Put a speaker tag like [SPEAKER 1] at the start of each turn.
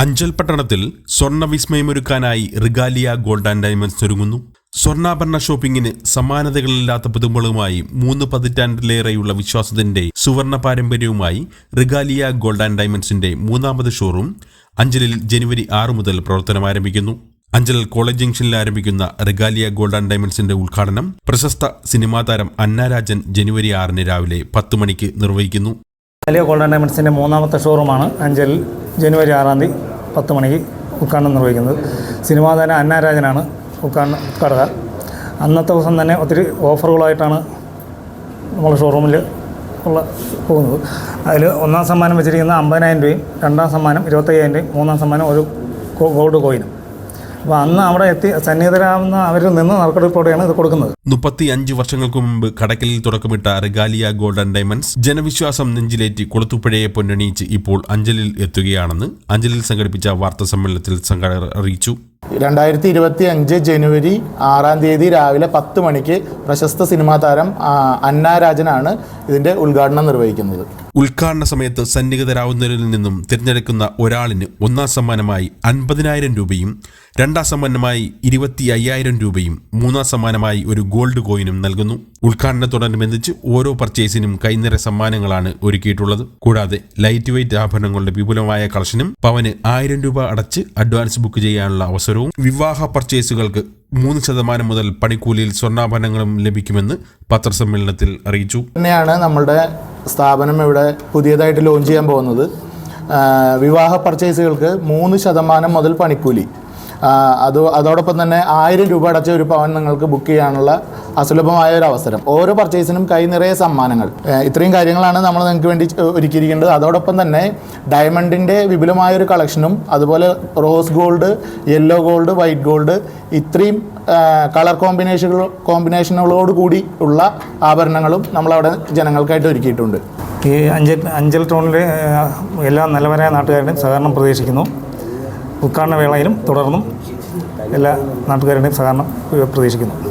[SPEAKER 1] അഞ്ചൽ പട്ടണത്തിൽ സ്വർണ വിസ്മയമൊരുക്കാനായി റിഗാലിയ ഗോൾഡ് ആൻഡ് ഡയമണ്ട്സ് ഒരുങ്ങുന്നു. സ്വർണാഭരണ ഷോപ്പിംഗിന് സമാനതകളില്ലാത്ത പുതുമകളുമായി മൂന്ന് പതിറ്റാണ്ടിലേറെയുള്ള വിശ്വാസത്തിന്റെ സുവർണ പാരമ്പര്യവുമായി റിഗാലിയ ഗോൾഡ് ആൻഡ് ഡയമണ്ട്സിന്റെ മൂന്നാമത് ഷോറൂം അഞ്ചലിൽ ജനുവരി ആറ് മുതൽ പ്രവർത്തനം ആരംഭിക്കുന്നു. അഞ്ചൽ കോളേജ് ജംഗ്ഷനിൽ ആരംഭിക്കുന്ന റിഗാലിയ ഗോൾഡ് ആൻഡ് ഡയമണ്ട്സിന്റെ ഉദ്ഘാടനം പ്രശസ്ത സിനിമാ താരം അന്നാരാജൻ ജനുവരി ആറിന് രാവിലെ പത്ത് മണിക്ക് നിർവഹിക്കുന്നു.
[SPEAKER 2] വലിയ ഗോൾഡൻ ഡയമണ്ട്സിന്റെ മൂന്നാമത്തെ ഷോറൂമാണ് അഞ്ചൽ ജനുവരി ആറാം തീയതി. പത്ത് മണിക്ക് ഉദ്ഘാടനം നിർവഹിക്കുന്നത്. സിനിമാ താരം അന്നാരാജനാണ് ഉദ്ഘാടനം ഉദ്ഘാടക അന്നത്തെ ദിവസം തന്നെ ഒത്തിരി ഓഫറുകളായിട്ടാണ് നമ്മൾ ഷോറൂമിൽ ഉള്ള പോകുന്നത്. അതിൽ ഒന്നാം സമ്മാനം വെച്ചിരിക്കുന്ന അമ്പതിനായിരം രൂപയും രണ്ടാം സമ്മാനം ഇരുപത്തയ്യായിരം രൂപയും മൂന്നാം സമ്മാനം ഒരു ഗോൾഡ് കോയിനും അപ്പോൾ അന്ന് അവിടെ എത്തി സന്നിഹിതരാകുന്ന അവരിൽ നിന്ന് നറുക്കെടുപ്പോടെയാണ് ഇത് കൊടുക്കുന്നത്.
[SPEAKER 1] മുപ്പത്തി അഞ്ച് വർഷങ്ങൾക്ക് മുമ്പ് കടക്കലിൽ തുടക്കമിട്ട റിഗാലിയ ഗോൾഡൻ ഡയമണ്ട്സ് ജനവിശ്വാസം നെഞ്ചിലേറ്റി കൊളുത്തുപ്പുഴയെ പൊന്നണിയിച്ച് ഇപ്പോൾ അഞ്ചലിൽ എത്തുകയാണെന്ന് അഞ്ചലിൽ സംഘടിപ്പിച്ച വാർത്താ സമ്മേളനത്തിൽ സംഘാടകർ അറിയിച്ചു.
[SPEAKER 3] രണ്ടായിരത്തി ഇരുപത്തി അഞ്ച് ജനുവരി ആറാം തീയതി രാവിലെ പത്ത് മണിക്ക് പ്രശസ്ത സിനിമാ താരം അന്നാരാജനാണ് അന്ന രാജനാണ് ഇതിന്റെ ഉദ്ഘാടനം നിർവഹിക്കുന്നത്.
[SPEAKER 1] ഉദ്ഘാടന സമയത്ത് സന്നിഹിതരാവുന്നവരിൽ നിന്നും തിരഞ്ഞെടുക്കുന്ന ഒരാളിന് ഒന്നാം സമ്മാനമായി അൻപതിനായിരം രൂപയും രണ്ടാം സമ്മാനമായി ഇരുപത്തി അയ്യായിരം രൂപയും മൂന്നാം സമ്മാനമായി ഒരു ഗോൾഡ് കോയിനും നൽകുന്നു. ഉദ്ഘാടനത്തോടനുബന്ധിച്ച് ഓരോ പർച്ചേസിനും കൈനിറ സമ്മാനങ്ങളാണ് ഒരുക്കിയിട്ടുള്ളത്. കൂടാതെ ലൈറ്റ് വെയിറ്റ് ആഭരണങ്ങളുടെ വിപുലമായ കളക്ഷനും പവന് ആയിരം രൂപ അടച്ച് അഡ്വാൻസ് ബുക്ക് ചെയ്യാനുള്ള അവസരവും വിവാഹ പർച്ചേസുകൾക്ക് മൂന്ന് ശതമാനം മുതൽ പണിക്കൂലിയിൽ സ്വർണാഭരണങ്ങളും ലഭിക്കുമെന്ന് പത്രസമ്മേളനത്തിൽ അറിയിച്ചു.
[SPEAKER 3] തന്നെയാണ് നമ്മുടെ സ്ഥാപനം ഇവിടെ പുതിയതായിട്ട് ലോഞ്ച് ചെയ്യാൻ പോകുന്നത്. വിവാഹ പർച്ചേസുകൾക്ക് മൂന്ന് ശതമാനം മുതൽ പണിക്കൂലി. അത് അതോടൊപ്പം തന്നെ ആയിരം രൂപ അടച്ച ഒരു പവൻ നിങ്ങൾക്ക് ബുക്ക് ചെയ്യാനുള്ള അസുലഭമായ ഒരു അവസരം. ഓരോ പർച്ചേസിനും കൈ നിറയെ സമ്മാനങ്ങൾ. ഇത്രയും കാര്യങ്ങളാണ് നമ്മൾ നിങ്ങൾക്ക് വേണ്ടി ഒരുക്കിയിരിക്കേണ്ടത്. അതോടൊപ്പം തന്നെ ഡയമണ്ടിന്റെ വിപുലമായ ഒരു കളക്ഷനും അതുപോലെ rose gold yellow gold white gold ഇത്രയും കളർ കോമ്പിനേഷനുകൾ കോമ്പിനേഷനുകളോട് കൂടി ഉള്ള ആഭരണങ്ങളും നമ്മളവിടെ ജനങ്ങൾക്കായിട്ട് ഒരുക്കിയിട്ടുണ്ട്.
[SPEAKER 2] ഈ അഞ്ചൽ അഞ്ചൽ ടൗണിലെ എല്ലാ നിലവരായ നാട്ടുകാരുടെയും സഹകരണം പ്രതീക്ഷിക്കുന്നു. ഉദ്ഘാടന വേളയിലും തുടർന്നും എല്ലാ നാട്ടുകാരുടെയും സഹകരണം പ്രതീക്ഷിക്കുന്നു.